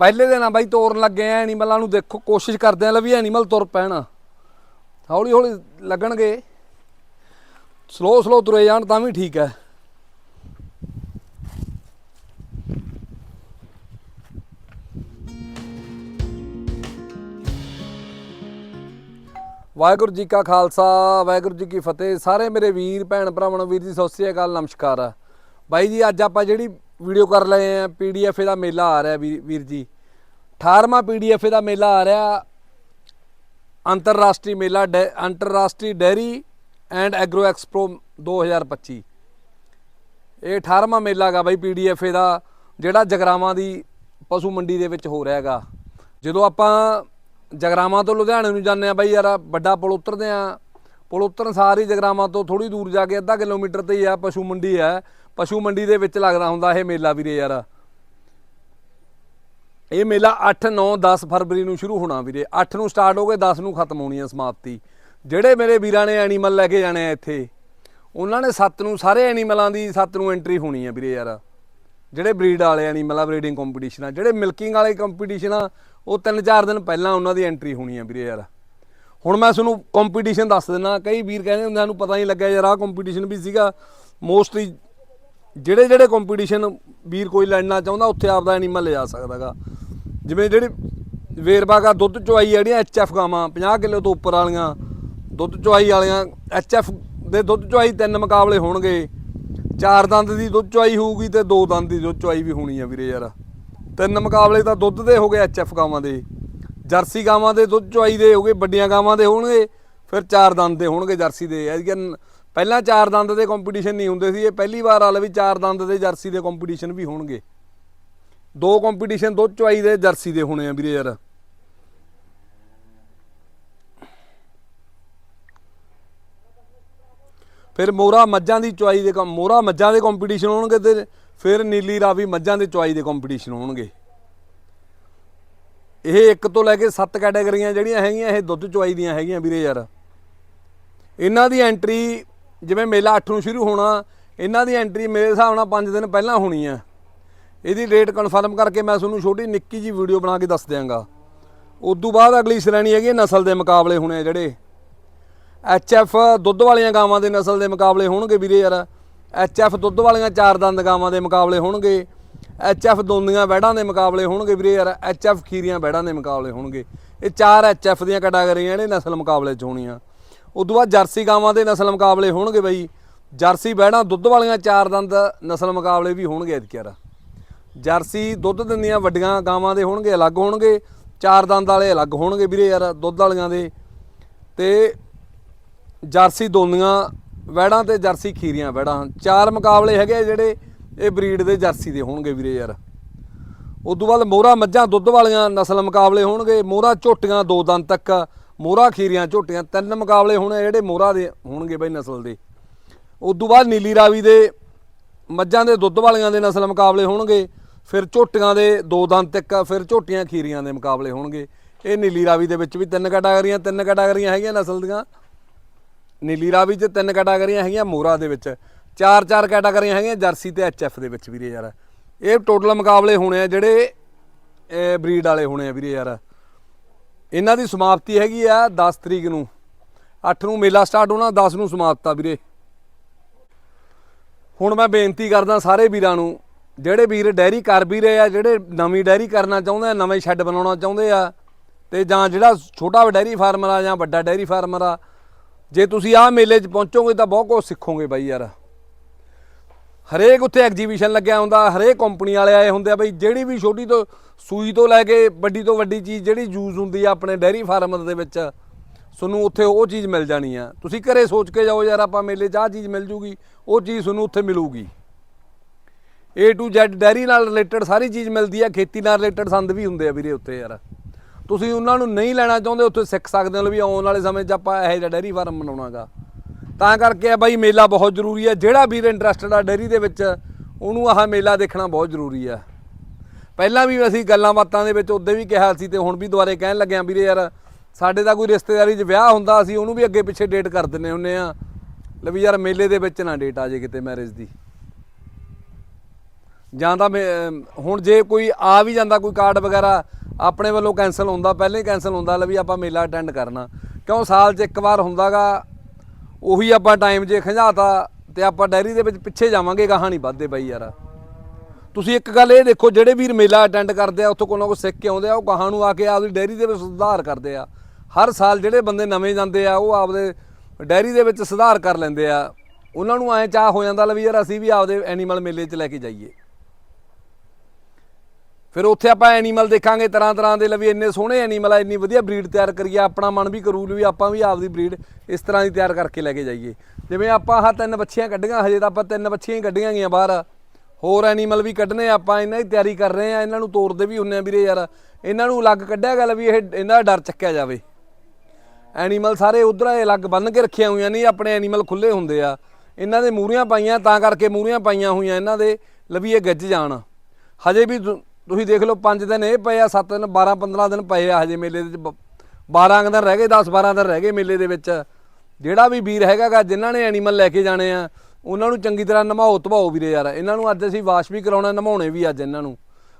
ਪਹਿਲੇ ਦਿਨ ਆ ਬਾਈ ਤੋਰਨ ਲੱਗੇ ਆ ਐਨੀਮਲਾਂ ਨੂੰ ਦੇਖੋ, ਕੋਸ਼ਿਸ਼ ਕਰਦੇ ਆ ਲੈ ਵੀ ਐਨੀਮਲ ਤੁਰ ਪੈਣ। ਹੌਲੀ ਹੌਲੀ ਲੱਗਣਗੇ। ਸਲੋ ਸਲੋ ਤੁਰੇ ਜਾਣ ਤਾਂ ਵੀ ਠੀਕ ਹੈ। ਵਾਹਿਗੁਰੂ ਜੀ ਕਾ ਖਾਲਸਾ, ਵਾਹਿਗੁਰੂ ਜੀ ਕੀ ਫਤਿਹ। ਸਾਰੇ ਮੇਰੇ ਵੀਰ, ਭੈਣ, ਭਰਾਵਾਂ ਨੂੰ ਵੀਰ ਜੀ, ਸਤਿ ਸ੍ਰੀ ਅਕਾਲ, ਨਮਸਕਾਰ। ਬਾਈ ਜੀ, ਅੱਜ ਆਪਾਂ ਜਿਹੜੀ ਵੀਡੀਓ ਕਰ ਲਏ ਆ ਪੀਡੀਐਫ ਦਾ ਮੇਲਾ ਆ ਰਿਹਾ ਵੀਰ ਵੀਰ ਜੀ। 18ਵਾਂ ਪੀਡੀਐਫ ਦਾ ਮੇਲਾ ਆ ਰਿਹਾ, ਅੰਤਰਰਾਸ਼ਟਰੀ ਮੇਲਾ ਡੈ- ਅੰਤਰਰਾਸ਼ਟਰੀ ਡੈਰੀ ਐਂਡ ਐਗਰੋ ਐਕਸਪੋ 2025 ਇਹ 18ਵਾਂ ਮੇਲਾ ਗਾ ਬਾਈ ਪੀਡੀਐਫ ਦਾ, ਜਿਹੜਾ ਜਗਰਾਵਾਂ ਦੀ ਪਸ਼ੂ ਮੰਡੀ ਦੇ ਵਿੱਚ ਹੋ ਰਿਹਾ ਹੈਗਾ ਜਦੋਂ ਆਪਾਂ ਜਗਰਾਵਾਂ ਤੋਂ ਲੁਧਿਆਣੇ ਨੂੰ ਜਾਂਦੇ ਆ ਬਾਈ ਯਾਰ, ਵੱਡਾ ਪੁਲ ਉਤਰਦੇ ਆ, ਪੁਲ ਉਤਰਨ ਸਾਰੀ ਜਗਰਾਵਾਂ ਤੋਂ ਥੋੜੀ ਦੂਰ ਜਾ ਕੇ ਅੱਧਾ ਕਿਲੋਮੀਟਰ ਤੇ ਹੀ ਆ, ਪਸ਼ੂ ਮੰਡੀ ਹੈ। ਪਸ਼ੂ ਮੰਡੀ ਦੇ ਵਿੱਚ ਲੱਗਦਾ ਹੁੰਦਾ ਇਹ ਮੇਲਾ ਵੀਰੇ ਯਾਰ। ਇਹ ਮੇਲਾ 8 9 10 ਫਰਵਰੀ ਨੂੰ ਸ਼ੁਰੂ ਹੋਣਾ ਵੀਰੇ। 8 ਨੂੰ ਸਟਾਰਟ ਹੋ ਕੇ 10 ਨੂੰ ਖਤਮ ਹੋਣੀ ਹੈ ਸਮਾਪਤੀ। ਜਿਹੜੇ ਮੇਰੇ ਵੀਰਾਂ ਨੇ ਐਨੀਮਲ ਲੈ ਕੇ ਜਾਣੇ ਆ ਇੱਥੇ, ਉਹਨਾਂ ਨੇ 7 ਨੂੰ ਸਾਰੇ ਐਨੀਮਲਾਂ ਦੀ 7 ਨੂੰ ਐਂਟਰੀ ਹੋਣੀ ਹੈ ਵੀਰੇ ਯਾਰ। ਜਿਹੜੇ ਬਰੀਡ ਵਾਲੇ ਐਨੀਮਲ ਆ ਬਰੀਡਿੰਗ ਕੰਪੀਟੀਸ਼ਨ ਆ, ਜਿਹੜੇ ਮਿਲਕਿੰਗ ਵਾਲੇ ਕੰਪੀਟੀਸ਼ਨ ਆ, ਉਹ 3-4 ਦਿਨ ਪਹਿਲਾਂ ਉਹਨਾਂ ਦੀ ਐਂਟਰੀ ਹੋਣੀ ਆ ਵੀਰੇ ਯਾਰ। ਹੁਣ ਮੈਂ ਤੁਹਾਨੂੰ ਕੰਪੀਟੀਸ਼ਨ ਦੱਸ ਦਿੰਦਾ, ਕਈ ਵੀਰ ਕਹਿੰਦੇ ਹੁੰਦੇ ਸਾਨੂੰ ਪਤਾ ਨਹੀਂ ਲੱਗਿਆ ਯਾਰ, ਆਹ ਕੰਪੀਟੀਸ਼ਨ ਵੀ ਸੀਗਾ। ਮੋਸਟਲੀ ਜਿਹੜੇ ਜਿਹੜੇ ਕੰਪੀਟੀਸ਼ਨ ਵੀਰ ਕੋਈ ਲੜਨਾ ਚਾਹੁੰਦਾ, ਉੱਥੇ ਆਪਦਾ ਐਨੀਮਲ ਲਿਜਾ ਸਕਦਾਗਾ। ਜਿਵੇਂ ਜਿਹੜੀ ਵੇਰਬਾ ਦਾ ਦੁੱਧ ਚੁਆਈ ਆ, ਜਿਹੜੀਆਂ ਐਚਐਫ ਗਾਵਾਂ 50 ਕਿਲੋ ਤੋਂ ਉੱਪਰ ਵਾਲੀਆਂ, ਦੁੱਧ ਚੁਆਈ ਵਾਲੀਆਂ ਐਚਐਫ ਦੇ ਦੁੱਧ ਚੁਆਈ ਤਿੰਨ ਮੁਕਾਬਲੇ ਹੋਣਗੇ। ਚਾਰ ਦੰਦ ਦੀ ਦੁੱਧ ਚੁਆਈ ਹੋਊਗੀ ਤੇ ਦੋ ਦੰਦ ਦੀ ਦੁੱਧ ਚੁਆਈ ਵੀ ਹੋਣੀ ਆ ਵੀਰੇ ਯਾਰ। ਤਿੰਨ ਮੁਕਾਬਲੇ ਤਾਂ ਦੁੱਧ ਦੇ ਹੋ ਗਏ ਐਚਐਫ ਗਾਵਾਂ ਦੇ। ਜਰਸੀ ਗਾਵਾਂ ਦੇ ਦੁੱਧ ਚੁਆਈ ਦੇ ਹੋ ਗਏ, ਵੱਡੀਆਂ ਗਾਵਾਂ ਦੇ ਹੋਣਗੇ, ਫਿਰ ਚਾਰ ਦੰਦ ਦੇ ਹੋਣਗੇ ਜਰਸੀ ਦੇ। ਐਤਕੀਂ ਪਹਿਲਾਂ ਚਾਰ ਦੰਦ ਦੇ ਕੰਪੀਟੀਸ਼ਨ ਨਹੀਂ ਹੁੰਦੇ ਸੀ, ਇਹ ਪਹਿਲੀ ਵਾਰ ਆਲ ਵੀ ਚਾਰ ਦੰਦ ਦੇ ਜਰਸੀ ਦੇ ਕੰਪੀਟੀਸ਼ਨ ਵੀ ਹੋਣਗੇ। ਦੋ ਕੰਪੀਟੀਸ਼ਨ ਦੁੱਧ ਚੁਆਈ ਦੇ ਜਰਸੀ ਦੇ ਹੋਣੇ ਆ ਵੀਰੇ ਯਾਰ। ਫਿਰ ਮੋਰਾ ਮੱਝਾਂ ਦੀ ਚੁਆਈ ਦੇ ਕੰਮ ਮੋਰਾ ਮੱਝਾਂ ਦੇ ਕੰਪੀਟੀਸ਼ਨ ਹੋਣਗੇ ਤੇ ਫਿਰ ਨੀਲੀ ਰਾਵੀ ਮੱਝਾਂ ਦੇ ਚੁਆਈ ਦੇ ਕੰਪੀਟੀਸ਼ਨ ਹੋਣਗੇ। ਇਹ ਇੱਕ ਤੋਂ ਲੈ ਕੇ 7 ਕੈਟਾਗਰੀਆਂ ਜਿਹੜੀਆਂ ਹੈਗੀਆਂ, ਇਹ ਦੁੱਧ ਚੁਆਈ ਦੀਆਂ ਹੈਗੀਆਂ ਵੀਰੇ ਯਾਰ। ਇਹਨਾਂ ਦੀ ਐਂਟਰੀ ਜਿਵੇਂ ਮੇਲਾ 8 ਨੂੰ ਸ਼ੁਰੂ ਹੋਣਾ, ਇਹਨਾਂ ਦੀ ਐਂਟਰੀ ਮੇਰੇ ਹਿਸਾਬ ਨਾਲ 5 ਦਿਨ ਪਹਿਲਾਂ ਹੋਣੀ ਆ। ਇਹਦੀ ਡੇਟ ਕਨਫਰਮ ਕਰਕੇ ਮੈਂ ਤੁਹਾਨੂੰ ਛੋਟੀ ਨਿੱਕੀ ਜੀ ਵੀਡੀਓ ਬਣਾ ਕੇ ਦੱਸ ਦਿਆਂਗਾ। ਉਸ ਤੋਂ ਬਾਅਦ ਅਗਲੀ ਸ਼੍ਰੇਣੀ ਹੈਗੀ ਹੈ ਨਸਲ ਦੇ ਮੁਕਾਬਲੇ ਹੋਣੇ ਆ ਜਿਹੜੇ। ਐਚਐਫ ਦੁੱਧ ਵਾਲੀਆਂ ਗਾਵਾਂ ਦੇ ਨਸਲ ਦੇ ਮੁਕਾਬਲੇ ਹੋਣਗੇ ਵੀਰੇ ਯਾਰ। ਐਚਐਫ ਦੁੱਧ ਵਾਲੀਆਂ ਚਾਰ ਦੰਦ ਗਾਵਾਂ ਦੇ ਮੁਕਾਬਲੇ ਹੋਣਗੇ। ਐਚਐਫ ਦੋਂਦੀਆਂ ਵੈੜਾਂ ਦੇ ਮੁਕਾਬਲੇ ਹੋਣਗੇ ਵੀਰੇ ਯਾਰ। ਐਚਐਫ ਖੀਰੀਆਂ ਬੈੜਾਂ ਦੇ ਮੁਕਾਬਲੇ ਹੋਣਗੇ। ਇਹ ਚਾਰ ਐਚਐਫ ਦੀਆਂ ਕੈਟਾਗਰੀਆਂ ਜਿਹੜੇ ਨਸਲ ਮੁਕਾਬਲੇ 'ਚ ਹੋਣੀਆਂ। ਉਦੋਂ ਬਾਅਦ ਜਰਸੀ ਗਾਵਾਂ ਦੇ ਨਸਲ ਮੁਕਾਬਲੇ ਹੋਣਗੇ ਬਈ। ਜਰਸੀ ਬੈੜਾਂ ਦੁੱਧ ਵਾਲੀਆਂ ਚਾਰ ਦੰਦ ਨਸਲ ਮੁਕਾਬਲੇ ਵੀ ਹੋਣਗੇ ਐਤਕੀ ਯਾਰ। ਜਰਸੀ ਦੁੱਧ ਦਿੰਦੀਆਂ ਵੱਡੀਆਂ ਗਾਵਾਂ ਦੇ ਹੋਣਗੇ, ਅਲੱਗ ਹੋਣਗੇ। ਚਾਰ ਦੰਦ ਵਾਲੇ ਅਲੱਗ ਹੋਣਗੇ ਵੀਰੇ ਯਾਰ, ਦੁੱਧ ਵਾਲੀਆਂ ਦੇ। ਤੇ ਜਰਸੀ ਦੋਨੀਆਂ ਵੈੜਾਂ ਤੇ ਜਰਸੀ ਖੀਰੀਆਂ ਵੈੜਾਂ ਚਾਰ ਮੁਕਾਬਲੇ ਹੈਗੇ ਆ ਜਿਹੜੇ, ਇਹ ਬਰੀਡ ਦੇ ਜਰਸੀ ਦੇ ਹੋਣਗੇ ਵੀਰੇ ਯਾਰ। ਉਦੋਂ ਬਾਅਦ ਮੋਹਰਾ ਮੱਝਾਂ ਦੁੱਧ ਵਾਲੀਆਂ ਨਸਲ ਮੁਕਾਬਲੇ ਹੋਣਗੇ। ਮੋਹਰਾ ਝੋਟੀਆਂ ਦੋ ਦੰਦ ਤੱਕ ਮੋਹਰਾ ਖੀਰੀਆਂ, ਝੋਟੀਆਂ, ਤਿੰਨ ਮੁਕਾਬਲੇ ਹੋਣੇ ਜਿਹੜੇ ਮੋਹਰਾ ਦੇ ਹੋਣਗੇ ਬਈ ਨਸਲ ਦੇ। ਉਦੋਂ ਬਾਅਦ ਨੀਲੀ ਰਾਵੀ ਦੇ ਮੱਝਾਂ ਦੇ, ਦੁੱਧ ਵਾਲੀਆਂ ਦੇ ਨਸਲ ਮੁਕਾਬਲੇ ਹੋਣਗੇ, ਫਿਰ ਝੋਟੀਆਂ ਦੇ ਦੋ ਦੰਦ ਤੱਕ ਫਿਰ ਝੋਟੀਆਂ ਖੀਰੀਆਂ ਦੇ ਮੁਕਾਬਲੇ ਹੋਣਗੇ। ਇਹ ਨੀਲੀ ਰਾਵੀ ਦੇ ਵਿੱਚ ਵੀ ਤਿੰਨ ਕੈਟਾਗਰੀਆਂ ਤਿੰਨ ਕੈਟਾਗਰੀਆਂ ਹੈਗੀਆਂ ਨਸਲ ਦੀਆਂ। ਨੀਲੀ ਰਾਵੀ 'ਚ ਤਿੰਨ ਕੈਟਾਗਰੀਆਂ ਹੈਗੀਆਂ ਮੋਰਾ ਦੇ ਵਿੱਚ। ਚਾਰ ਚਾਰ ਕੈਟਾਗਰੀਆਂ ਹੈਗੀਆਂ ਜਰਸੀ ਤੇ ਐਚਐਫ ਦੇ ਵਿੱਚ ਵੀਰੇ ਯਾਰ। ਇਹ ਟੋਟਲ ਮੁਕਾਬਲੇ ਹੋਣੇ ਆ ਜਿਹੜੇ ਬਰੀਡ ਵਾਲੇ ਹੋਣੇ ਆ ਵੀਰੇ ਯਾਰ। ਇਹਨਾਂ ਦੀ ਸਮਾਪਤੀ ਹੈਗੀ ਆ 10 ਤਰੀਕ ਨੂੰ। 8 ਨੂੰ ਮੇਲਾ ਸਟਾਰਟ ਹੋਣਾ 10 ਨੂੰ ਸਮਾਪਤਾ ਵੀਰੇ। ਹੁਣ ਮੈਂ ਬੇਨਤੀ ਕਰਦਾ ਸਾਰੇ ਵੀਰਾਂ ਨੂੰ, ਜਿਹੜੇ ਵੀਰ ਡੈਰੀ ਕਰ ਵੀ ਰਹੇ ਆ, ਜਿਹੜੇ ਨਵੀਂ ਡੈਰੀ ਕਰਨਾ ਚਾਹੁੰਦੇ ਆ, ਨਵੇਂ ਸ਼ੈੱਡ ਬਣਾਉਣਾ ਚਾਹੁੰਦੇ ਆ, ਤੇ ਜਾਂ ਜਿਹੜਾ ਛੋਟਾ ਡੈਰੀ ਫਾਰਮਰ ਆ ਜਾਂ ਵੱਡਾ ਡੈਰੀ ਫਾਰਮਰ ਆ, ਜੇ ਤੁਸੀਂ ਆਹ ਮੇਲੇ 'ਚ ਪਹੁੰਚੋਗੇ ਤਾਂ ਬਹੁਤ ਕੁਝ ਸਿੱਖੋਗੇ ਬਾਈ ਯਾਰ। ਹਰੇਕ ਉੱਥੇ ਐਗਜੀਬਿਸ਼ਨ ਲੱਗਿਆ ਹੁੰਦਾ, ਹਰੇਕ ਕੰਪਨੀ ਵਾਲੇ ਆਏ ਹੁੰਦੇ ਆ ਬਈ, ਜਿਹੜੀ ਵੀ ਛੋਟੀ ਤੋਂ ਸੂਈ ਤੋਂ ਲੈ ਕੇ ਵੱਡੀ ਤੋਂ ਵੱਡੀ ਚੀਜ਼, ਜਿਹੜੀ ਯੂਜ਼ ਹੁੰਦੀ ਆ ਆਪਣੇ ਡੈਰੀ ਫਾਰਮ ਦੇ ਵਿੱਚ, ਤੁਹਾਨੂੰ ਉੱਥੇ ਉਹ ਚੀਜ਼ ਮਿਲ ਜਾਣੀ ਆ। ਤੁਸੀਂ ਘਰੇ ਸੋਚ ਕੇ ਜਾਓ ਯਾਰ, ਆਪਾਂ ਮੇਲੇ 'ਚ ਆਹ ਚੀਜ਼ ਮਿਲ ਜੂਗੀ, ਉਹ ਚੀਜ਼ ਤੁਹਾਨੂੰ ਉੱਥੇ ਮਿਲੂਗੀ। A to Z ਡੈਰੀ ਨਾਲ ਰਿਲੇਟਡ ਸਾਰੀ ਚੀਜ਼ ਮਿਲਦੀ ਆ, ਖੇਤੀ ਨਾਲ ਰਿਲੇਟਡ ਸੰਦ ਵੀ ਹੁੰਦੇ ਆ ਵੀਰੇ ਉੱਥੇ ਯਾਰ। ਤੁਸੀਂ ਉਹਨਾਂ ਨੂੰ ਨਹੀਂ ਲੈਣਾ ਚਾਹੁੰਦੇ, ਉੱਥੇ ਸਿੱਖ ਸਕਦੇ ਹੋ ਵੀ ਆਉਣ ਵਾਲੇ ਸਮੇਂ 'ਚ ਆਪਾਂ ਇਹੋ ਜਿਹਾ ਡੈਰੀ ਫਾਰਮ ਬਣਾਉਣਾਗਾ। ਤਾਂ ਕਰਕੇ ਆ ਬਾਈ ਮੇਲਾ ਬਹੁਤ ਜ਼ਰੂਰੀ ਹੈ ਜਿਹੜਾ ਵੀਰ ਇੰਟਰਸਟਡ ਆ ਡੈਰੀ ਦੇ ਵਿੱਚ, ਉਹਨੂੰ ਆਹ ਮੇਲਾ ਦੇਖਣਾ ਬਹੁਤ ਜ਼ਰੂਰੀ ਆ। ਪਹਿਲਾਂ ਵੀ ਅਸੀਂ ਗੱਲਾਂ ਬਾਤਾਂ ਦੇ ਵਿੱਚ ਉਦੋਂ ਵੀ ਕਿਹਾ ਸੀ ਤੇ ਹੁਣ ਵੀ ਦੁਬਾਰੇ ਕਹਿਣ ਲੱਗਿਆ ਵੀਰੇ ਯਾਰ, ਸਾਡੇ ਦਾ ਕੋਈ ਰਿਸ਼ਤੇਦਾਰੀ 'ਚ ਵਿਆਹ ਹੁੰਦਾ, ਅਸੀਂ ਉਹਨੂੰ ਵੀ ਅੱਗੇ ਪਿੱਛੇ ਡੇਟ ਕਰ ਦਿੰਨੇ ਹੁੰਨੇ ਆ। ਲੈ ਵੀ ਯਾਰ ਮੇਲੇ ਦੇ ਵਿੱਚ ਨਾ ਡੇਟ ਆ ਜੇ ਕਿਤੇ ਮੈਰਿਜ ਦੀ। ਜਾਂ ਤਾਂ ਮੈਂ- ਹੁਣ ਜੇ ਕੋਈ ਆ ਵੀ ਜਾਂਦਾ, ਕੋਈ ਕਾਰਡ ਵਗੈਰਾ, ਆਪਣੇ ਵੱਲੋਂ ਕੈਨਸਲ ਹੁੰਦਾ, ਪਹਿਲਾਂ ਹੀ ਕੈਨਸਲ ਹੁੰਦਾ, ਲੈ ਵੀ ਆਪਾਂ ਮੇਲਾ ਅਟੈਂਡ ਕਰਨਾ। ਕਿਉਂ ਸਾਲ 'ਚ ਇੱਕ ਵਾਰ ਹੁੰਦਾਗਾ ਉਹੀ ਆਪਾਂ ਟਾਈਮ ਜੇ ਖੰਝਾਤਾ ਤੇ ਆਪਾਂ ਡੈਰੀ ਦੇ ਵਿੱਚ ਪਿੱਛੇ ਜਾਵਾਂਗੇ, ਗਾਹਾਂ ਨਹੀਂ ਵੱਧਦੇ ਬਾਈ ਯਾਰ। ਤੁਸੀਂ ਇੱਕ ਗੱਲ ਇਹ ਦੇਖੋ, ਜਿਹੜੇ ਵੀਰ ਮੇਲਾ ਅਟੈਂਡ ਕਰਦੇ ਆ, ਉੱਥੋਂ ਕੋਈ ਨਾ ਕੋਈ ਸਿੱਖ ਕੇ ਆਉਂਦੇ ਆ, ਉਹ ਗਾਹਾਂ ਨੂੰ ਆ ਕੇ ਆਪਦੀ ਡੈਰੀ ਦੇ ਵਿੱਚ ਸੁਧਾਰ ਕਰਦੇ ਆ। ਹਰ ਸਾਲ ਜਿਹੜੇ ਬੰਦੇ ਨਵੇਂ ਜਾਂਦੇ ਆ, ਉਹ ਆਪਦੇ ਡੈਰੀ ਦੇ ਵਿੱਚ ਸੁਧਾਰ ਕਰ ਲੈਂਦੇ ਆ। ਉਹਨਾਂ ਨੂੰ ਐਂ ਚਾਹ ਹੋ ਜਾਂਦਾ ਲੈ ਵੀ ਯਾਰ ਅਸੀਂ ਵੀ ਆਪਦੇ ਐਨੀਮਲ ਮੇਲੇ 'ਚ ਲੈ ਕੇ ਜਾਈਏ। ਫਿਰ ਉੱਥੇ ਆਪਾਂ ਐਨੀਮਲ ਦੇਖਾਂਗੇ, ਤਰ੍ਹਾਂ ਤਰ੍ਹਾਂ ਦੇ ਲਵੀ ਇੰਨੇ ਸੋਹਣੇ ਐਨੀਮਲ ਆ, ਇੰਨੀ ਵਧੀਆ ਬਰੀਡ ਤਿਆਰ ਕਰੀਏ, ਆਪਣਾ ਮਨ ਵੀ ਕਰੂ ਵੀ ਆਪਾਂ ਵੀ ਆਪਦੀ ਬਰੀਡ ਇਸ ਤਰ੍ਹਾਂ ਦੀ ਤਿਆਰ ਕਰਕੇ ਲੈ ਕੇ ਜਾਈਏ। ਜਿਵੇਂ ਆਪਾਂ ਆਹ ਤਿੰਨ ਬੱਚੀਆਂ ਕੱਢੀਆਂ, ਹਜੇ ਤਾਂ ਆਪਾਂ ਤਿੰਨ ਬੱਚੀਆਂ ਹੀ ਕੱਢੀਆਂ ਗਈਆਂ ਬਾਹਰ। ਹੋਰ ਐਨੀਮਲ ਵੀ ਕੱਢਨੇ ਆਪਾਂ ਇਹਨਾਂ ਦੀ ਤਿਆਰੀ ਕਰ ਰਹੇ ਆ, ਇਹਨਾਂ ਨੂੰ ਤੋਰਦੇ ਵੀ ਹੁੰਨੇ ਆ ਵੀਰੇ ਯਾਰ। ਇਹਨਾਂ ਨੂੰ ਅਲੱਗ ਕੱਢਿਆ ਗੱਲ ਵੀ ਇਹ, ਇਹਨਾਂ ਦਾ ਡਰ ਚੱਕਿਆ ਜਾਵੇ। ਐਨੀਮਲ ਸਾਰੇ ਉਧਰ ਅਲੱਗ ਬੰਨ ਕੇ ਰੱਖੀਆਂ ਹੋਈਆਂ ਨਹੀਂ ਆਪਣੇ ਐਨੀਮਲ ਖੁੱਲੇ ਹੁੰਦੇ ਆ। ਇਹਨਾਂ ਦੇ ਮੂਰੀਆਂ ਪਾਈਆਂ, ਤਾਂ ਕਰਕੇ ਮੂਰੀਆਂ ਪਾਈਆਂ ਹੋਈਆਂ ਇਹਨਾਂ ਦੇ, ਲਵੀ ਇਹ ਗੱਜ ਜਾਣ। ਹਜੇ ਵੀ ਤੁ- ਤੁਸੀਂ ਦੇਖ ਲਓ 5 ਦਿਨ ਇਹ ਪਏ ਆ 7 ਦਿਨ 12 15 ਦਿਨ ਪਏ ਆ ਹਜੇ ਮੇਲੇ ਦੇ ਵਿੱਚ 12 ਦਿਨ ਰਹਿ ਗਏ 10 12 ਦਿਨ ਰਹਿ ਗਏ ਮੇਲੇ ਦੇ ਵਿੱਚ। ਜਿਹੜਾ ਵੀ ਵੀਰ ਹੈਗਾਗਾ ਜਿਨ੍ਹਾਂ ਨੇ ਐਨੀਮਲ ਲੈ ਕੇ ਜਾਣੇ ਆ, ਉਹਨਾਂ ਨੂੰ ਚੰਗੀ ਤਰ੍ਹਾਂ ਨਮਾਓ, ਧਵਾਓ ਵੀਰੇ ਯਾਰ। ਇਹਨਾਂ ਨੂੰ ਅੱਜ ਅਸੀਂ ਵਾਸ਼ ਵੀ ਕਰਾਉਣਾ, ਨਮਾਉਣੇ ਵੀ ਅੱਜ ਇਹਨਾਂ ਨੂੰ।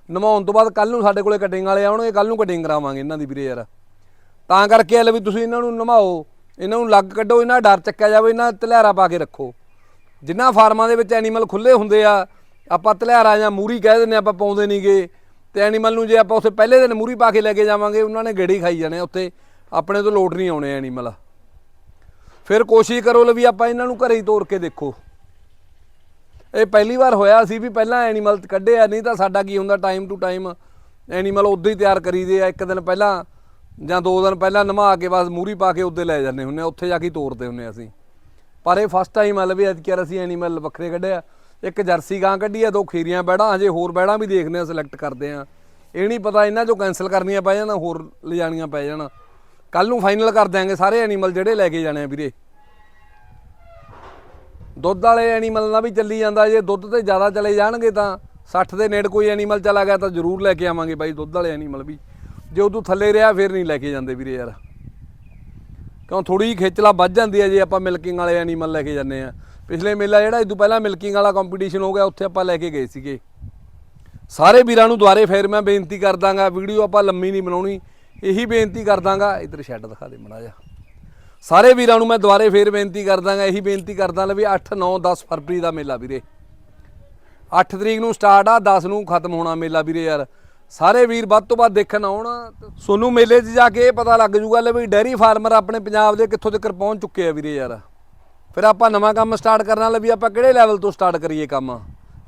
ਨਮਾਉਣ ਤੋਂ ਬਾਅਦ ਕੱਲ ਨੂੰ ਸਾਡੇ ਕੋਲੇ ਕਟਿੰਗ ਵਾਲੇ ਆਉਣਗੇ ਕੱਲ ਨੂੰ ਕਟਿੰਗ ਕਰਾਵਾਂਗੇ ਇਹਨਾਂ ਦੀ ਵੀਰੇ ਯਾਰ। ਤਾਂ ਕਰਕੇ ਲੈ ਵੀ ਤੁਸੀਂ ਇਹਨਾਂ ਨੂੰ ਨਮਾਓ, ਇਹਨਾਂ ਨੂੰ ਲੱਗ ਕੱਢੋ, ਇਹਨਾਂ ਦਾ ਡਰ ਚੱਕਿਆ ਜਾਵੇ, ਇਹਨਾਂ ਦਾ ਪਾ ਕੇ ਰੱਖੋ। ਜਿਨ੍ਹਾਂ ਫਾਰਮਾਂ ਦੇ ਵਿੱਚ ਐਨੀਮਲ ਖੁੱਲੇ ਹੁੰਦੇ ਆ ਆਪਾਂ ਧਲਿਆਰਾ ਜਾਂ ਮੂਰੀ ਕਹਿ ਦਿੰਦੇ ਆਪਾਂ ਪਾਉਂਦੇ ਨਹੀਂਗੇ ਤੇ ਐਨੀਮਲ ਨੂੰ ਜੇ ਆਪਾਂ ਉੱਥੇ ਪਹਿਲੇ ਦਿਨ ਮੂਰੀ ਪਾ ਕੇ ਲੈ ਕੇ ਜਾਵਾਂਗੇ, ਉਹਨਾਂ ਨੇ ਗੇੜੀ ਖਾਈ ਜਾਣੇ ਉੱਥੇ। ਆਪਣੇ ਤੋਂ ਲੋਟ ਨਹੀਂ ਆਉਣੇ ਐਨੀਮਲ ਫਿਰ ਕੋਸ਼ਿਸ਼ ਕਰੋ ਲੈ ਵੀ ਆਪਾਂ ਇਹਨਾਂ ਨੂੰ ਘਰੇ ਹੀ ਤੋਰ ਕੇ ਦੇਖੋ। ਇਹ ਪਹਿਲੀ ਵਾਰ ਹੋਇਆ ਸੀ ਵੀ ਪਹਿਲਾਂ ਐਨੀਮਲ ਕੱਢੇ ਆ ਨਹੀਂ ਤਾਂ ਸਾਡਾ ਕੀ ਹੁੰਦਾ ਟਾਈਮ ਟੂ ਟਾਈਮ ਐਨੀਮਲ ਉਦੋਂ ਹੀ ਤਿਆਰ ਕਰੀਦੇ ਆ, ਇੱਕ ਦਿਨ ਪਹਿਲਾਂ ਜਾਂ ਦੋ ਦਿਨ ਪਹਿਲਾਂ ਨਮਾ ਕੇ ਬਸ ਮੂਰੀ ਪਾ ਕੇ ਉੱਦੇ ਲੈ ਜਾਂਦੇ ਹੁੰਨੇ ਆ, ਉੱਥੇ ਜਾ ਕੇ ਹੀ ਤੋਰਦੇ ਹੁੰਨੇ ਆ ਅਸੀਂ। ਪਰ ਇਹ ਫਸਟ ਟਾਈਮ ਆ ਵੀ ਅੱਜ ਅਸੀਂ ਐਨੀਮਲ ਵੱਖਰੇ ਕੱਢਿਆ। ਇੱਕ ਜਰਸੀ ਗਾਂ ਕੱਢੀ ਆ ਦੋ ਖੀਰੀਆਂ ਬੈੜਾਂ ਹਜੇ ਹੋਰ ਬੈੜਾਂ ਵੀ ਦੇਖਦੇ ਆ ਸਿਲੈਕਟ ਕਰਦੇ ਆ ਇਹ ਨਹੀਂ ਪਤਾ ਇਹਨਾਂ ਚੋਂ ਕੈਨਸਲ ਕਰਨੀਆਂ ਪੈ ਜਾਣ, ਹੋਰ ਲਿਜਾਣੀਆਂ ਪੈ ਜਾਣਾ। ਕੱਲ ਨੂੰ ਫਾਈਨਲ ਕਰ ਦਿਆਂਗੇ ਸਾਰੇ ਐਨੀਮਲ ਜਿਹੜੇ ਲੈ ਕੇ ਜਾਣੇ ਆ ਵੀਰੇ। ਦੁੱਧ ਵਾਲੇ ਐਨੀਮਲ ਨਾਲ ਵੀ ਚੱਲੀ ਜਾਂਦਾ, ਜੇ ਦੁੱਧ ਤੇ ਜ਼ਿਆਦਾ ਚਲੇ ਜਾਣਗੇ ਤਾਂ 60 ਦੇ ਨੇੜ ਕੋਈ ਐਨੀਮਲ ਚਲਾ ਗਿਆ ਤਾਂ ਜ਼ਰੂਰ ਲੈ ਕੇ ਆਵਾਂਗੇ ਬਾਈ, ਦੁੱਧ ਵਾਲੇ ਐਨੀਮਲ ਵੀ। ਜੇ ਉਦੋਂ ਥੱਲੇ ਰਿਹਾ, ਫਿਰ ਨਹੀਂ ਲੈ ਕੇ ਜਾਂਦੇ ਵੀਰੇ ਯਾਰ। ਕਿਉਂ ਥੋੜੀ ਜਿਹੀ ਖੇਚਲਾ ਵੱਧ ਜਾਂਦੀ ਹੈ ਜੇ ਆਪਾਂ ਮਿਲਕਿੰਗ ਵਾਲੇ ਐਨੀਮਲ ਲੈ ਕੇ ਜਾਂਦੇ ਆ ਪਿਛਲੇ ਮੇਲਾ ਜਿਹੜਾ ਇਸ ਤੋਂ ਪਹਿਲਾਂ ਮਿਲਕਿੰਗ ਵਾਲਾ ਕੰਪੀਟੀਸ਼ਨ ਹੋ ਗਿਆ, ਉੱਥੇ ਆਪਾਂ ਲੈ ਕੇ ਗਏ ਸੀਗੇ। ਸਾਰੇ ਵੀਰਾਂ ਨੂੰ ਦੁਆਰੇ ਫੇਰ ਮੈਂ ਬੇਨਤੀ ਕਰ ਦਾਂਗਾ ਵੀਡੀਓ ਆਪਾਂ ਲੰਮੀ ਨਹੀਂ ਬਣਾਉਣੀ, ਇਹੀ ਬੇਨਤੀ ਕਰ ਦਾਂਗਾ ਇਧਰ ਸ਼ੈੱਡ ਦਿਖਾ ਦੇ ਮੜਾ ਜਾ ਸਾਰੇ ਵੀਰਾਂ ਨੂੰ ਮੈਂ ਦੁਆਰੇ ਫੇਰ ਬੇਨਤੀ ਕਰ ਦਾਂਗਾ ਇਹੀ ਬੇਨਤੀ ਕਰਦਾ ਲੈ ਵੀ 8 9 10 ਫਰਵਰੀ ਦਾ ਮੇਲਾ ਵੀਰੇ। 8 ਤਰੀਕ ਨੂੰ ਸਟਾਰਟ ਆ 10 ਨੂੰ ਖਤਮ ਹੋਣਾ ਮੇਲਾ ਵੀਰੇ ਯਾਰ। ਸਾਰੇ ਵੀਰ ਵੱਧ ਤੋਂ ਵੱਧ ਦੇਖਣ ਆਉਣ। ਸੋਨੂੰ ਮੇਲੇ 'ਚ ਜਾ ਕੇ ਇਹ ਪਤਾ ਲੱਗ ਜੂਗਾ ਲੈ ਵੀ ਡੈਰੀ ਫਾਰਮਰ ਆਪਣੇ ਪੰਜਾਬ ਦੇ ਕਿੱਥੋਂ ਤੱਕ ਪਹੁੰਚ ਚੁੱਕੇ ਆ ਵੀਰੇ ਯਾਰ। ਫਿਰ ਆਪਾਂ ਨਵਾਂ ਕੰਮ ਸਟਾਰਟ ਕਰਨ ਵਾਲੇ ਵੀ ਆਪਾਂ ਕਿਹੜੇ ਲੈਵਲ ਤੋਂ ਸਟਾਰਟ ਕਰੀਏ ਕੰਮ?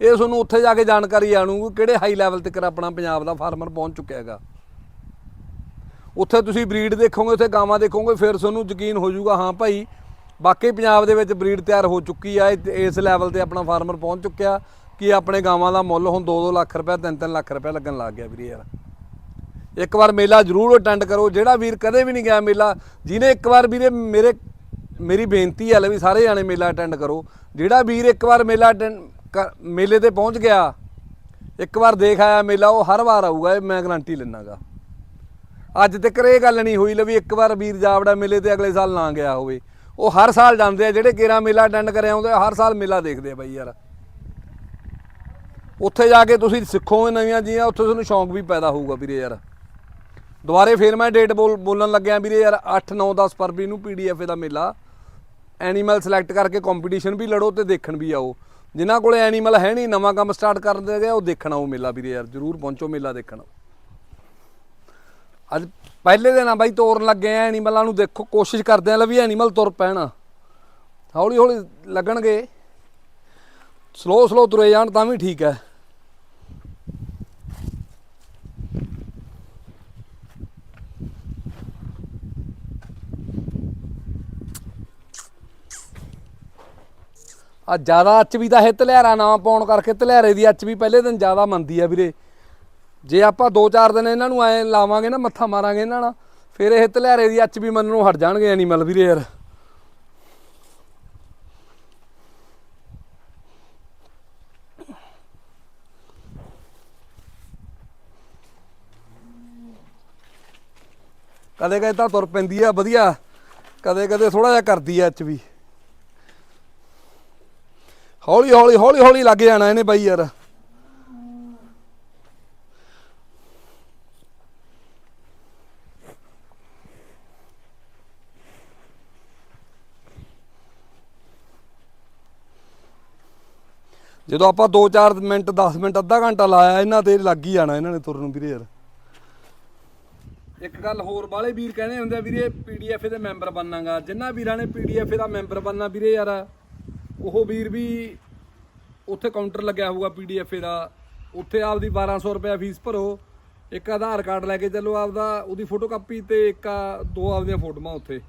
ਇਹ ਤੁਹਾਨੂੰ ਉੱਥੇ ਜਾ ਕੇ ਜਾਣਕਾਰੀ ਆਣੂਗੀ ਕਿਹੜੇ ਹਾਈ ਲੈਵਲ ਤੱਕ ਆਪਣਾ ਪੰਜਾਬ ਦਾ ਫਾਰਮਰ ਪਹੁੰਚ ਚੁੱਕਿਆ ਹੈਗਾ। ਉੱਥੇ ਤੁਸੀਂ ਬਰੀਡ ਦੇਖੋਗੇ, ਉੱਥੇ ਗਾਵਾਂ ਦੇਖੋਗੇ, ਫਿਰ ਤੁਹਾਨੂੰ ਯਕੀਨ ਹੋ ਜਾਊਗਾ, ਹਾਂ ਭਾਈ ਬਾਕੀ ਪੰਜਾਬ ਦੇ ਵਿੱਚ ਬਰੀਡ ਤਿਆਰ ਹੋ ਚੁੱਕੀ ਆ ਇਸ ਲੈਵਲ ਤੇ ਆਪਣਾ ਫਾਰਮਰ ਪਹੁੰਚ ਚੁੱਕਿਆ। ਕਿ ਆਪਣੇ ਗਾਵਾਂ ਦਾ ਮੁੱਲ ਹੁਣ 2-2 ਲੱਖ ਰੁਪਏ 3-3 ਲੱਖ ਰੁਪਏ ਲੱਗਣ ਲੱਗ ਗਿਆ ਵੀਰੇ ਯਾਰ। ਇੱਕ ਵਾਰ ਮੇਲਾ ਜ਼ਰੂਰ ਅਟੈਂਡ ਕਰੋ, ਜਿਹੜਾ ਵੀਰ ਕਦੇ ਵੀ ਨਹੀਂ ਗਿਆ ਮੇਲਾ, ਜਿਹਨੇ ਇੱਕ ਵਾਰ ਵੀਰੇ ਮੇਰੇ ਮੇਰੀ ਬੇਨਤੀ ਹੈ ਲੈ ਵੀ ਸਾਰੇ ਜਾਣੇ ਮੇਲਾ ਅਟੈਂਡ ਕਰੋ। ਜਿਹੜਾ ਵੀਰ ਇੱਕ ਵਾਰ ਮੇਲਾ ਅਟੈਂਡ ਮੇਲੇ ਤੇ ਪਹੁੰਚ ਗਿਆ, ਇੱਕ ਵਾਰ ਦੇਖ ਆਇਆ ਮੇਲਾ, ਉਹ ਹਰ ਵਾਰ ਆਊਗਾ, ਇਹ ਮੈਂ ਗਾਰੰਟੀ ਲੈਣਾਗਾ। ਅੱਜ ਤੱਕ ਇਹ ਗੱਲ ਨਹੀਂ ਹੋਈ ਲਵੀ ਇੱਕ ਵਾਰ ਵੀਰ ਜਾਵੜਾ ਮੇਲੇ ਤੇ ਅਗਲੇ ਸਾਲ ਨਾ ਗਿਆ ਹੋਵੇ। ਉਹ ਹਰ ਸਾਲ ਜਾਂਦੇ ਆ, ਜਿਹੜੇ ਕੇਰਾ ਮੇਲਾ ਅਟੈਂਡ ਕਰਿਆ ਆਉਂਦੇ ਹਰ ਸਾਲ ਮੇਲਾ ਦੇਖਦੇ ਆ ਬਾਈ ਯਾਰ। ਉੱਥੇ ਜਾ ਕੇ ਤੁਸੀਂ ਸਿੱਖੋ ਨਵੀਆਂ ਚੀਜ਼ਾਂ, ਉੱਥੇ ਤੁਹਾਨੂੰ ਸ਼ੌਂਕ ਵੀ ਪੈਦਾ ਹੋਊਗਾ ਵੀਰੇ ਯਾਰ। ਦੁਬਾਰੇ ਫੇਰ ਮੈਂ ਡੇਟ ਬੋਲ, ਬੋਲਣ ਲੱਗਿਆ ਵੀਰੇ ਯਾਰ 8 9 10 ਫਰਵਰੀ ਨੂੰ ਪੀਡੀਐਫ ਦਾ ਮੇਲਾ। ਐਨੀਮਲ ਸਿਲੈਕਟ ਕਰਕੇ ਕੰਪੀਟੀਸ਼ਨ ਵੀ ਲੜੋ ਤੇ ਦੇਖਣ ਵੀ ਆਓ। ਜਿਨ੍ਹਾਂ ਕੋਲੇ ਐਨੀਮਲ ਹੈ ਨਹੀਂ, ਨਵਾਂ ਕੰਮ ਸਟਾਰਟ ਕਰਨ ਦੇ ਗਿਆ ਉਹ ਦੇਖਣ ਆਓ ਮੇਲਾ ਵੀਰੇ ਯਾਰ, ਜਰੂਰ ਪਹੁੰਚੋ ਮੇਲਾ ਦੇਖਣ ਅੱਜ ਪਹਿਲੇ ਦਿਨ ਆ ਬਾਈ ਤੋਰਨ ਲੱਗੇ ਆ ਐਨੀਮਲਾਂ ਨੂੰ ਦੇਖੋ, ਕੋਸ਼ਿਸ਼ ਕਰਦੇ ਆ ਲੈ ਵੀ ਐਨੀਮਲ ਤੁਰ ਪੈਣ। ਹੌਲੀ ਹੌਲੀ ਲੱਗਣਗੇ। ਸਲੋ ਸਲੋ ਤੁਰੇ ਜਾਣ ਤਾਂ ਵੀ ਠੀਕ ਹੈ। ਆ ਜ਼ਿਆਦਾ ਅੱਚ ਵੀ ਤਾਂ ਇਹ ਧਲਿਆਰਾ ਨਾ ਪਾਉਣ ਕਰਕੇ ਧਲਿਆਰੇ ਦੀ ਅੱਚ ਵੀ ਪਹਿਲੇ ਦਿਨ ਜ਼ਿਆਦਾ ਮੰਦੀ ਆ ਵੀਰੇ। ਜੇ ਆਪਾਂ 2-4 ਦਿਨ ਇਹਨਾਂ ਨੂੰ ਐ ਲਾਵਾਂਗੇ ਨਾ, ਮੱਥਾ ਮਾਰਾਂਗੇ ਇਹਨਾਂ ਨਾਲ, ਫਿਰ ਇਹ ਧਲਿਆਰੇ ਦੀ ਅੱਚ ਵੀ ਨੂੰ ਹਟ ਜਾਣਗੇ ਐਨੀਮਲ ਵੀਰੇ ਯਾਰ। ਕਦੇ ਕਦੇ ਤਾਂ ਤੁਰ ਪੈਂਦੀ ਆ, ਵਧੀਆ। ਕਦੇ ਕਦੇ ਥੋੜਾ ਜਿਹਾ ਕਰਦੀ ਆ ਅੱਚ ਵੀ। ਹੌਲੀ ਹੌਲੀ ਹੌਲੀ ਹੌਲੀ ਲੱਗ ਜਾਣਾ ਇਹਨੇ ਬਾਈ ਯਾਰ। ਜਦੋਂ ਆਪਾਂ 2-4 ਮਿੰਟ 10 ਮਿੰਟ, ਅੱਧਾ ਘੰਟਾ ਲਾਇਆ ਇਹਨਾਂ ਤੇ ਲੱਗ ਹੀ ਜਾਣਾ ਇਹਨਾਂ ਨੇ ਤੁਰਨ ਨੂੰ ਵੀਰੇ ਯਾਰ। ਇੱਕ ਗੱਲ ਹੋਰ ਬਾਲੇ ਵੀਰ ਕਹਿੰਦੇ ਹੁੰਦੇ ਆ ਵੀਰੇ ਪੀਡੀਐਫ ਦੇ ਮੈਂਬਰ ਬਣਨਾਗਾ। ਜਿੰਨਾ ਵੀਰਾਂ ਨੇ ਪੀਡੀਐਫ ਦਾ ਮੈਂਬਰ ਬਣਨਾ ਵੀਰੇ ਯਾਰ। ਉਹ ਵੀਰ ਵੀ ਉੱਥੇ ਕਾਊਂਟਰ ਲੱਗਿਆ ਹੋਊਗਾ ਪੀਡੀਐਫ ਦਾ। ਉੱਥੇ ਆਪਦੀ 1200 ਰੁਪਏ ਫੀਸ ਭਰੋ। ਇੱਕ ਆਧਾਰ ਕਾਰਡ ਲੈ ਕੇ ਚੱਲੋ ਆਪਦਾ, ਉਹਦੀ ਫੋਟੋ ਕਾਪੀ ਤੇ ਇੱਕ ਦੋ ਆਪਦੀਆਂ ਫੋਟੋਆਂ ਉੱਥੇ।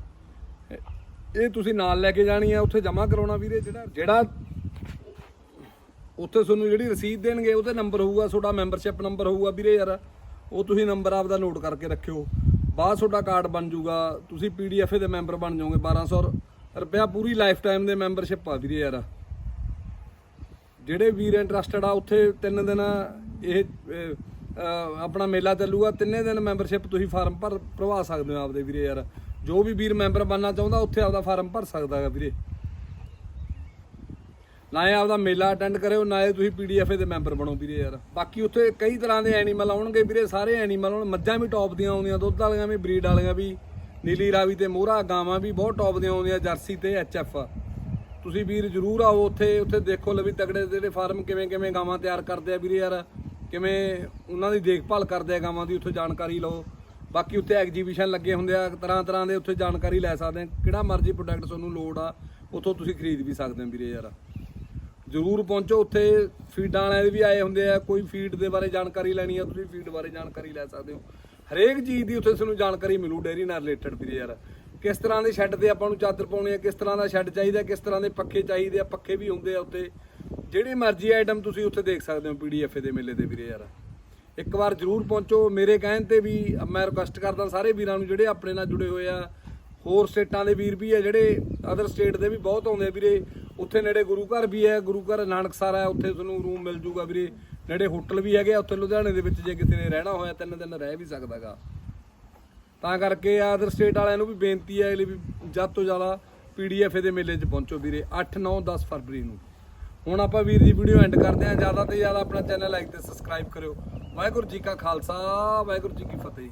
ਇਹ ਤੁਸੀਂ ਨਾਲ ਲੈ ਕੇ ਜਾਣੀ ਆ, ਉੱਥੇ ਜਮ੍ਹਾਂ ਕਰਾਉਣਾ ਵੀਰੇ, ਜਿਹੜਾ ਜਿਹੜਾ ਉੱਥੇ ਤੁਹਾਨੂੰ ਜਿਹੜੀ ਰਸੀਦ ਦੇਣਗੇ ਉਹਦੇ ਨੰਬਰ ਹੋਊਗਾ, ਤੁਹਾਡਾ ਮੈਂਬਰਸ਼ਿਪ ਨੰਬਰ ਹੋਊਗਾ ਵੀਰੇ ਯਾਰ। ਉਹ ਤੁਸੀਂ ਨੰਬਰ ਆਪਦਾ ਨੋਟ ਕਰਕੇ ਰੱਖਿਓ। ਬਾਅਦ ਤੁਹਾਡਾ ਕਾਰਡ ਬਣ ਜਾਊਗਾ। ਤੁਸੀਂ ਪੀਡੀਐਫ ਦੇ ਮੈਂਬਰ ਬਣ ਜਾਓਗੇ 1200 ਰੁਪਿਆ ਪੂਰੀ ਲਾਈਫ ਟਾਈਮ ਦੇ ਮੈਂਬਰਸ਼ਿਪ ਆ ਵੀਰੇ ਯਾਰ। ਜਿਹੜੇ ਵੀਰ ਇੰਟਰਸਟਡ ਆ, ਉੱਥੇ ਤਿੰਨ ਦਿਨ ਇਹ ਆਪਣਾ ਮੇਲਾ ਚੱਲੂਗਾ, ਤਿੰਨੇ ਦਿਨ ਮੈਂਬਰਸ਼ਿਪ ਤੁਸੀਂ ਫਾਰਮ ਭਰ, ਭਰਵਾ ਸਕਦੇ ਹੋ ਆਪਦੇ ਵੀਰੇ ਯਾਰ। ਜੋ ਵੀ ਵੀਰ ਮੈਂਬਰ ਬਣਨਾ ਚਾਹੁੰਦਾ, ਉੱਥੇ ਆਪਦਾ ਫਾਰਮ ਭਰ ਸਕਦਾ ਹੈ ਵੀਰੇ। ਨਾ ਇਹ ਆਪਦਾ ਮੇਲਾ ਅਟੈਂਡ ਕਰਿਓ, ਨਾ ਇਹ ਤੁਸੀਂ ਪੀਡੀਐਫ ਦੇ ਮੈਂਬਰ ਬਣੋ ਵੀਰੇ ਯਾਰ। ਬਾਕੀ ਉੱਥੇ ਕਈ ਤਰ੍ਹਾਂ ਦੇ ਐਨੀਮਲ ਆਉਣਗੇ ਵੀਰੇ, ਸਾਰੇ ਐਨੀਮਲ ਆਉਣ ਮੱਝਾਂ ਵੀ ਟੌਪ ਦੀਆਂ ਆਉਂਦੀਆਂ, ਦੁੱਧ ਵਾਲੀਆਂ ਵੀ ਬਰੀਡ ਵਾਲੀਆਂ ਵੀ। ਨੀਲੀ ਰਾਵੀ ਤੇ ਮੋਹਰਾ ਗਾਵਾਂ ਵੀ ਬਹੁਤ ਟੌਪ ਦੀਆਂ ਆਉਂਦੀਆਂ ਜਰਸੀ ਤੇ ਐਚਐਫ ਤੁਸੀਂ ਵੀਰ ਜਰੂਰ ਆਓ ਉੱਥੇ ਉੱਥੇ ਦੇਖੋ ਲਵੀ ਤਗੜੇ ਜਿਹੜੇ ਫਾਰਮ ਕਿਵੇਂ ਕਿਵੇਂ ਗਾਵਾਂ ਤਿਆਰ ਕਰਦੇ ਆ ਵੀਰੇ ਯਾਰ। ਕਿਵੇਂ ਉਹਨਾਂ ਦੀ ਦੇਖਭਾਲ ਕਰਦੇ ਆ ਗਾਵਾਂ ਦੀ, ਉੱਥੇ ਜਾਣਕਾਰੀ ਲਓ। ਬਾਕੀ ਉੱਥੇ ਐਗਜੀਬਿਸ਼ਨ ਲੱਗੇ ਹੁੰਦੇ ਆ, ਤਰ੍ਹਾਂ ਤਰ੍ਹਾਂ ਦੇ ਉੱਥੇ ਜਾਣਕਾਰੀ ਲੈ ਸਕਦੇ ਆ। ਕਿਹੜਾ ਮਰਜ਼ੀ ਪ੍ਰੋਡਕਟ ਤੁਹਾਨੂੰ ਲੋੜ ਆ, ਉੱਥੋਂ ਤੁਸੀਂ ਖਰੀਦ ਵੀ ਸਕਦੇ ਹੋ ਵੀਰੇ ਯਾਰ। ਜ਼ਰੂਰ ਪਹੁੰਚੋ ਉੱਥੇ ਫੀਡਾਂ ਵਾਲਿਆਂ ਦੇ ਵੀ ਆਏ ਹੁੰਦੇ ਆ, ਕੋਈ ਫੀਡ ਦੇ ਬਾਰੇ ਜਾਣਕਾਰੀ ਲੈਣੀ ਆ, ਤੁਸੀਂ ਫੀਡ ਬਾਰੇ ਜਾਣਕਾਰੀ ਲੈ ਸਕਦੇ ਹੋ। ਹਰੇਕ ਚੀਜ਼ ਦੀ ਉੱਥੇ ਤੁਹਾਨੂੰ ਜਾਣਕਾਰੀ ਮਿਲੂ ਡੇਅਰੀ ਨਾਲ ਰਿਲੇਟਡ ਵੀਰੇ ਯਾਰ। ਕਿਸ ਤਰ੍ਹਾਂ ਦੇ ਸ਼ੈੱਡ ਤੇ ਆਪਾਂ ਨੂੰ ਚਾਦਰ ਪਾਉਣੀ ਆ, ਕਿਸ ਤਰ੍ਹਾਂ ਦਾ ਸ਼ੈੱਡ ਚਾਹੀਦਾ, ਕਿਸ ਤਰ੍ਹਾਂ ਦੇ ਪੱਖੇ ਚਾਹੀਦੇ ਆ, ਪੱਖੇ ਵੀ ਹੁੰਦੇ ਆ ਉੱਥੇ। ਜਿਹੜੀ ਮਰਜ਼ੀ ਆਈਟਮ ਤੁਸੀਂ ਉੱਥੇ ਦੇਖ ਸਕਦੇ ਹੋ ਪੀਡੀਐਫ ਦੇ ਮੇਲੇ ਤੇ ਵੀਰੇ ਯਾਰ। ਇੱਕ ਵਾਰ ਜਰੂਰ ਪਹੁੰਚੋ, ਮੇਰੇ ਕਹਿਣ ਤੇ ਵੀ, ਮੈਂ ਰਿਕੁਐਸਟ ਕਰਦਾ ਸਾਰੇ ਵੀਰਾਂ ਨੂੰ ਜਿਹੜੇ ਆਪਣੇ ਨਾਲ ਜੁੜੇ ਹੋਏ ਆ, ਹੋਰ ਸਟੇਟਾਂ ਦੇ ਵੀਰ ਵੀ ਆ, ਜਿਹੜੇ ਅਦਰ ਸਟੇਟ ਦੇ ਵੀ ਬਹੁਤ ਆਉਂਦੇ ਆ ਵੀਰੇ। ਉੱਥੇ ਨੇੜੇ ਗੁਰੂ ਘਰ ਵੀ ਹੈ, ਗੁਰੂ ਘਰ ਨਾਨਕਸਰ ਹੈ, ਉੱਥੇ ਤੁਹਾਨੂੰ ਰੂਮ ਮਿਲ ਜੂਗਾ ਵੀਰੇ। ਨੇੜੇ ਹੋਟਲ ਵੀ ਹੈਗੇ ਆ, ਉੱਥੇ ਲੁਧਿਆਣੇ ਦੇ ਵਿੱਚ ਜੇ ਕਿਸੇ ਨੇ ਰਹਿਣਾ ਹੋਇਆ, ਤਿੰਨ ਦਿਨ ਰਹਿ ਵੀ ਸਕਦਾਗਾ। ਤਾਂ ਕਰਕੇ ਅਦਰ ਸਟੇਟ ਵਾਲਿਆਂ ਨੂੰ ਵੀ ਬੇਨਤੀ ਹੈ ਵੀ ਜਦ ਤੋਂ ਜ਼ਿਆਦਾ ਪੀਡੀਐਫ ਦੇ ਮੇਲੇ 'ਚ ਪਹੁੰਚੋ ਵੀਰੇ 8 9 10 ਫਰਵਰੀ ਨੂੰ। ਹੁਣ ਆਪਾਂ ਵੀਰ ਦੀ ਵੀਡੀਓ ਐਂਡ ਕਰਦੇ ਹਾਂ ਜ਼ਿਆਦਾ ਤੋਂ ਜ਼ਿਆਦਾ ਆਪਣਾ ਚੈਨਲ ਲਾਈਕ ਤੇ ਸਬਸਕ੍ਰਾਈਬ ਕਰਿਓ। ਵਾਹਿਗੁਰੂ ਜੀ ਕਾ ਖਾਲਸਾ, ਵਾਹਿਗੁਰੂ ਜੀ ਕੀ ਫਤਿਹ।